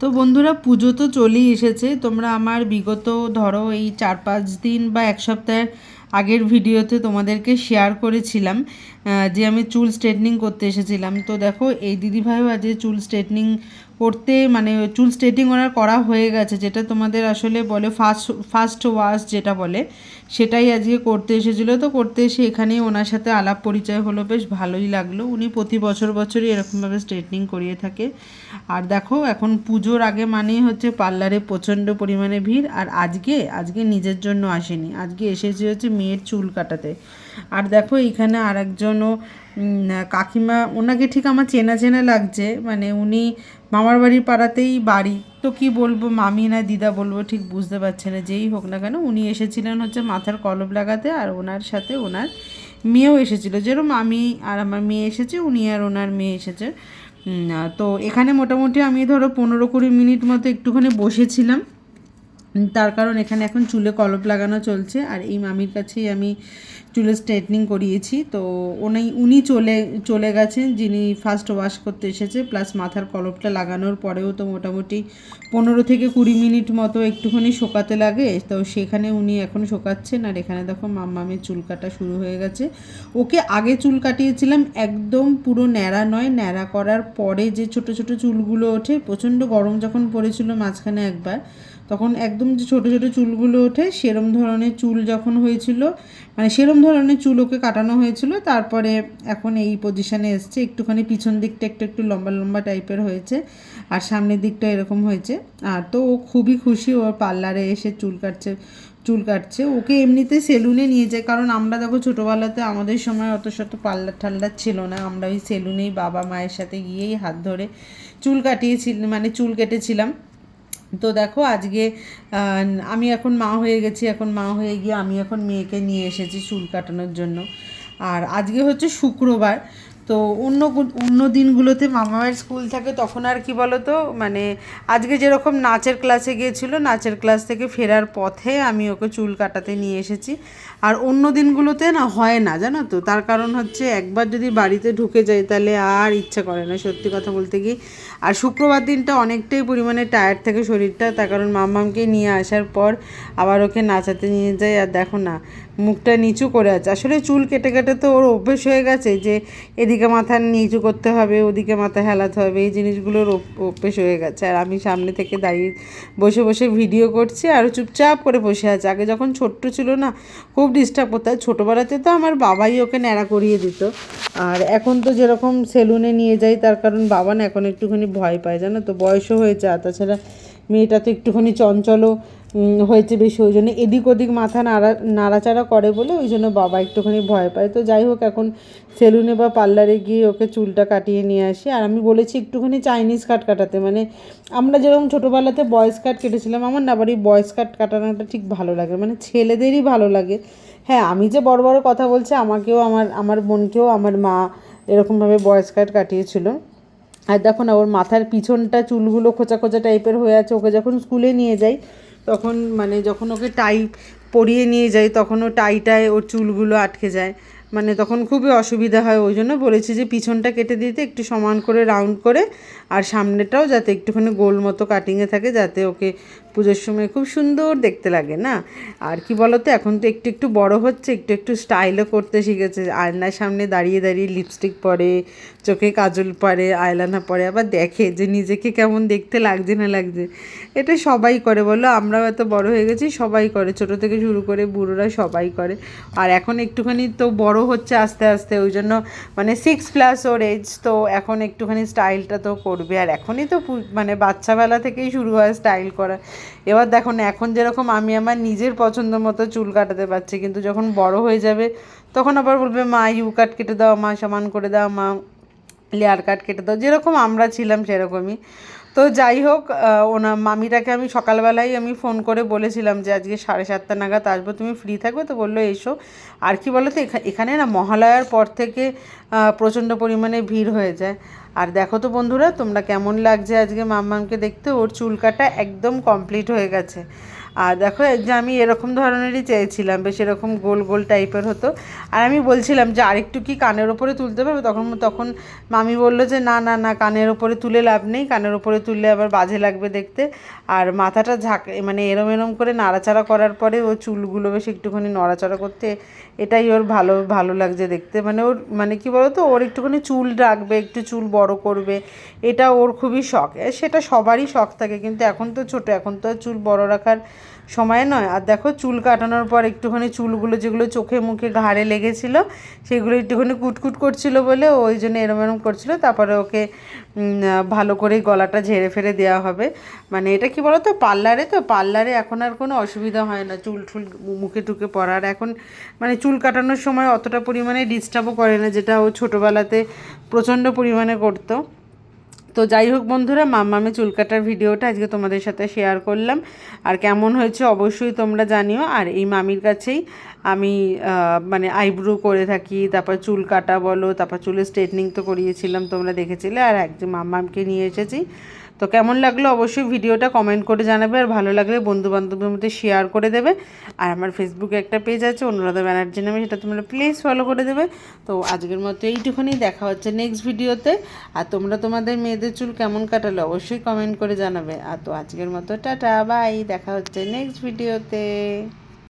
তো বন্ধুরা, পুজো তো চলেই এসেছে। তোমরা আমার বিগত, ধরো এই চার পাঁচ দিন বা এক সপ্তাহের আগের ভিডিওতে তোমাদেরকে শেয়ার করেছিলাম যে আমি চুল স্ট্রেটনিং করতে এসেছিলাম। তো দেখো, এই দিদিভাইও আজকে চুল স্ট্রেটনিং করতে মানে চুল স্ট্রেটিং ওনার করা হয়ে গেছে, যেটা তোমাদের আসলে বলে ফার্স্ট ফার্স্ট ওয়াশ যেটা বলে, সেটাই আজকে করতে এসেছিল। তো করতে এসে এখানেই ওনার সাথে আলাপ পরিচয় হলো, বেশ ভালোই লাগল। উনি প্রতি বছর বছরই এরকমভাবে স্ট্রেটনিং করিয়ে থাকে। আর দেখো, এখন পুজোর আগে মানেই হচ্ছে পার্লারে প্রচণ্ড পরিমাণে ভিড়, আর আজকে আজকে নিজের জন্য আসেনি। আজকে এসেছি হচ্ছে মেয়ের চুল কাটাতে। আর দেখো এইখানে আর একজনও কাকিমা, ওনাকে ঠিক আমার চেনা চেনা লাগছে মানে উনি মামার বাড়ির পাড়াতেই বাড়ি। তো কি বলব, মামি না দিদা বলব, ঠিক বুঝতে পারছে না, যেই হোক না কেন, উনি এসেছিলেন হচ্ছে মাথার কলপ লাগাতে, আর ওনার সাথে ওনার মেয়েও এসেছিল। যেরকম আমি আর আমার মেয়ে এসেছে, উনি আর ওনার মেয়ে এসেছে। তো এখানে মোটামুটি আমি ধরো পনেরো কুড়ি মিনিট মতো একটুখানি বসেছিলাম। তার কারণ এখানে এখন চুলে কলপ লাগানো চলছে, আর এই মামির কাছেই আমি চুলে স্ট্রেটনিং করিয়েছি। তো উনি উনি চলে চলে গেছেন, যিনি ফার্স্ট ওয়াশ করতে এসেছে প্লাস মাথার কলপটা লাগানোর পরেও তো মোটামুটি পনেরো থেকে কুড়ি মিনিট মতো একটুখানি শোকাতে লাগে। তো সেখানে উনি এখন শোকাচ্ছেন, আর এখানে দেখো মাম্মামের চুল কাটা শুরু হয়ে গেছে। ওকে আগে চুল কাটিয়েছিলাম, একদম পুরো ন্যাড়া নয়, ন্যাড়া করার পরে যে ছোট ছোট চুলগুলো ওঠে, প্রচণ্ড গরম যখন পড়েছিল মাঝখানে একবার তখন একদম যে ছোটো ছোটো চুলগুলো ওঠে, সেরম ধরনের চুল যখন হয়েছিল মানে সেরম ধরনের চুল ওকে কাটানো হয়েছিল, তারপরে এখন এই পজিশানে এসছে। একটুখানি পিছন দিকটা একটু একটু লম্বা লম্বা টাইপের হয়েছে, আর সামনের দিকটা এরকম হয়েছে। আর তো ও খুবই খুশি, ওর পার্লারে এসে চুল কাটছে চুল কাটছে। ওকে এমনিতে সেলুনে নিয়ে যায়, কারণ আমরা দেখো ছোটোবেলাতে আমাদের সময় অত শত পার্লার ঠাল্লার ছিল না। আমরা ওই সেলুনেই বাবা মায়ের সাথে গিয়েই হাত ধরে চুল কাটিয়েছিল মানে চুল কেটেছিলাম। তো দেখো আজকে আমি এখন মা হয়ে গেছি, এখন মা হয়ে গিয়ে আমি এখন মেয়েকে নিয়ে এসেছি চুল কাটানোর জন্য। আর আজকে হচ্ছে শুক্রবার তো অন্য অন্য দিনগুলোতে মামার স্কুল থাকে, তখন আর কি বলো তো মানে আজকে যেরকম নাচের ক্লাসে গিয়েছিল, নাচের ক্লাস থেকে ফেরার পথে আমি ওকে চুল কাটাতে নিয়ে এসেছি। আর অন্য দিনগুলোতে না হয় না, জানো তো? তার কারণ হচ্ছে একবার যদি বাড়িতে ঢুকে যাই, তাহলে আর ইচ্ছা করে না, সত্যি কথা বলতে কি আর শুক্রবার দিনটা অনেকটাই পরিমাণে টায়ার্ড থাকে শরীরটা, তার কারণ মাম্মামকে নিয়ে আসার পর আবার ওকে নাচাতে নিয়ে যাই। আর দেখো না, মুখটা নিচু করে আছে। আসলে চুল কেটে কেটে তো ওর অভ্যেস হয়ে গেছে যে এদিকে মাথা নিচু করতে হবে, ওদিকে মাথা হেলাতে হবে, এই জিনিসগুলোর অভ- অভ্যেস হয়ে গেছে। আর আমি সামনে থেকে দাঁড়িয়ে বসে বসে ভিডিও করছি আর চুপচাপ করে বসে আছে। আগে যখন ছোট্ট ছিল না, খুব ডিস্টার্ব করতে আর ছোটোবেলাতে তো আমার বাবাই ওকে ন্যাড়া করিয়ে দিত। আর এখন তো যেরকম সেলুনে নিয়ে যাই, তার কারণ বাবা না এখন একটুখানি ভয় পায়, জানো তো? বয়সও হয়েছে আর তাছাড়া মেয়েটা তো একটুখানি চঞ্চলও। হয়েছে বেশি ওই জন্য। এদিক ওদিক মাথা নাড়া, নাড়াচাড়া করে বলে ওই জন্য বাবা একটুখানি ভয় পায়। তো যাই হোক, এখন সেলুনে বা পার্লারে গিয়ে ওকে চুলটা কাটিয়ে নিয়ে আসি। আর আমি বলেছি একটুখানি চাইনিজ কাট কাটাতে। মানে আমরা যেরকম ছোটোবেলাতে বয়েস কাট কেটেছিলাম, আমার না এই বয়েস কাট কাটানোটা ঠিক ভালো লাগে। মানে ছেলেদেরই ভালো লাগে। হ্যাঁ আমি যে বড় বড় কথা বলছি, আমাকেও আমার আমার বোনকেও আমার মা এরকমভাবে বয়েস কাট কাটিয়েছিল। আর দেখো না, ওর মাথার পিছনটা চুলগুলো খোঁচা খোঁচা টাইপের হয়ে আছে। ওকে যখন স্কুলে নিয়ে যাই তখন মানে যখন ওকে টাই পরিয়ে নিয়ে যাই, তখন ও টাইটায় ওর চুলগুলো আটকে যায়। মানে তখন খুবই অসুবিধা হয়, ওই জন্য বলেছি যে পিছনটা কেটে দিতে, একটু সমান করে রাউন্ড করে, আর সামনেটাও যাতে একটুখানি গোল মতো কাটিংয়ে থাকে, যাতে ওকে পুজোর সময় খুব সুন্দর দেখতে লাগে, না? আর কি বলতো, এখন তো একটু একটু বড় হচ্ছে, একটু একটু স্টাইলও করতে শিখেছে। আয়নার সামনে দাঁড়িয়ে দাঁড়িয়ে লিপস্টিক পরে, চোখে কাজল পরে আইলানা পরে, আবার দেখে যে নিজেকে কেমন দেখতে লাগছে না লাগছে। এটা সবাই করে, বলো? আমরাও এত বড় হয়ে গেছি, সবাই করে। ছোট থেকে শুরু করে বুড়োরা সবাই করে। আর এখন একটুখানি তো বড় হচ্ছে আস্তে আস্তে, ওই জন্য মানে সিক্স প্লাস ওর এজ তো এখন একটুখানি স্টাইলটা তো করবে। আর এখনই তো মানে বাচ্চাবেলা থেকেই শুরু হয় স্টাইল করা। এবার দেখো না, এখন যেরকম আমি আমার নিজের পছন্দ মতো চুল কাটাতে পারছি, কিন্তু যখন বড় হয়ে যাবে, তখন আবার বলবে, মা ইউ কাট কেটে দাও, মা, সমান করে দাও, মা লেয়ার কাট কেটে দাও। যেরকম আমরা ছিলাম সেরকমই। তো যাই হোক ওনা মামিটাকে আমি সকালবেলায় আমি ফোন করে বলেছিলাম যে, আজকে সাড়ে সাতটা নাগাদ আসব, তুমি ফ্রি থাকবে? তো বলল, এসো। আর কি বলো তো এখা- এখানে না মহালয়ার পর থেকে প্রচণ্ড পরিমাণে ভিড় হয়ে যায়। আর দেখো তো বন্ধুরা, তোমরা কেমন লাগছে আজকে মাম্মামকে দেখতে? ওর চুল কাটা একদম কমপ্লিট হয়ে গেছে। আর দেখো যে আমি এরকম ধরনেরই চেয়েছিলাম, বেশ এরকম গোল গোল টাইপের হতো। আর আমি বলছিলাম যে, আরেকটু কি কানের ওপরে তুলতে পারবে? তখন তখন মামি বলল যে, না না না, কানের ওপরে তুলে লাভ নেই, কানের ওপরে তুললে আবার বাজে লাগবে দেখতে। আর মাথাটা ঝাঁক মানে এরম এরম করে নাড়াচাড়া করার পরে ও চুলগুলো বেশ একটুখানি নড়াচড়া করতে, এটাই ওর ভালো ভালো লাগছে দেখতে। মানে ওর মানে কি বলতো, ওর একটুখানি চুল রাখবে, একটু চুল বড় করবে, এটা ওর খুবই শখ। সেটা সবারই শখ থাকে, কিন্তু এখন তো ছোট, এখন তো চুল বড় রাখার সময় নয়। আর দেখো চুল কাটানোর পর একটুখানি চুলগুলো যেগুলো চোখে মুখে ঘাড়ে লেগেছিল, সেগুলো একটুখানি কুটকুট করছিল বলে ওই জন্য এরম এরম করছিল। তারপরে ওকে ভালো করে গলাটা ঝেড়ে ফেড়ে দেওয়া হবে। মানে এটা কি বলো তো পার্লারে তো, পার্লারে এখন আর কোনো অসুবিধা হয় না। চুল টুল মুখে টুকে পড়ার এখন মানে চুল কাটানোর সময় অতটা পরিমাণে ডিস্টার্বও করে না, যেটা ও ছোটোবেলাতে প্রচণ্ড পরিমাণে করতো। তো যাই হোক বন্ধুরা, মাম্মামে চুল কাটার ভিডিওটা আজকে তোমাদের সাথে শেয়ার করলাম। আর কেমন হয়েছে অবশ্যই তোমরা জানিও। আর এই মামির কাছেই আমি মানে আইব্রো করে থাকি, তারপর চুল কাটা বলো, তারপর চুলের স্ট্রেটনিং তো করিয়েছিলাম, তোমরা দেখেছিলে। আর একজন মাম্মামকে নিয়ে এসেছি। তো কেমন লাগল অবশ্যই ভিডিওটা কমেন্ট করে জানাবে আর ভালো লাগলে বন্ধু বান্ধবের মধ্যে শেয়ার করে দেবে। আর আমার ফেসবুকে একটা পেজ আছে, অনুরাধা ব্যানার্জি নামে, সেটা তোমরা প্লিজ ফলো করে দেবে। তো আজকের মতো এইটুখানি দেখা হচ্ছে নেক্সট ভিডিওতে আর তোমরা তোমাদের মেয়েদের চুল কেমন কাটালে অবশ্যই কমেন্ট করে জানাবে। আর তো আজকের মতো, টাটা বাই দেখা হচ্ছে নেক্সট ভিডিওতে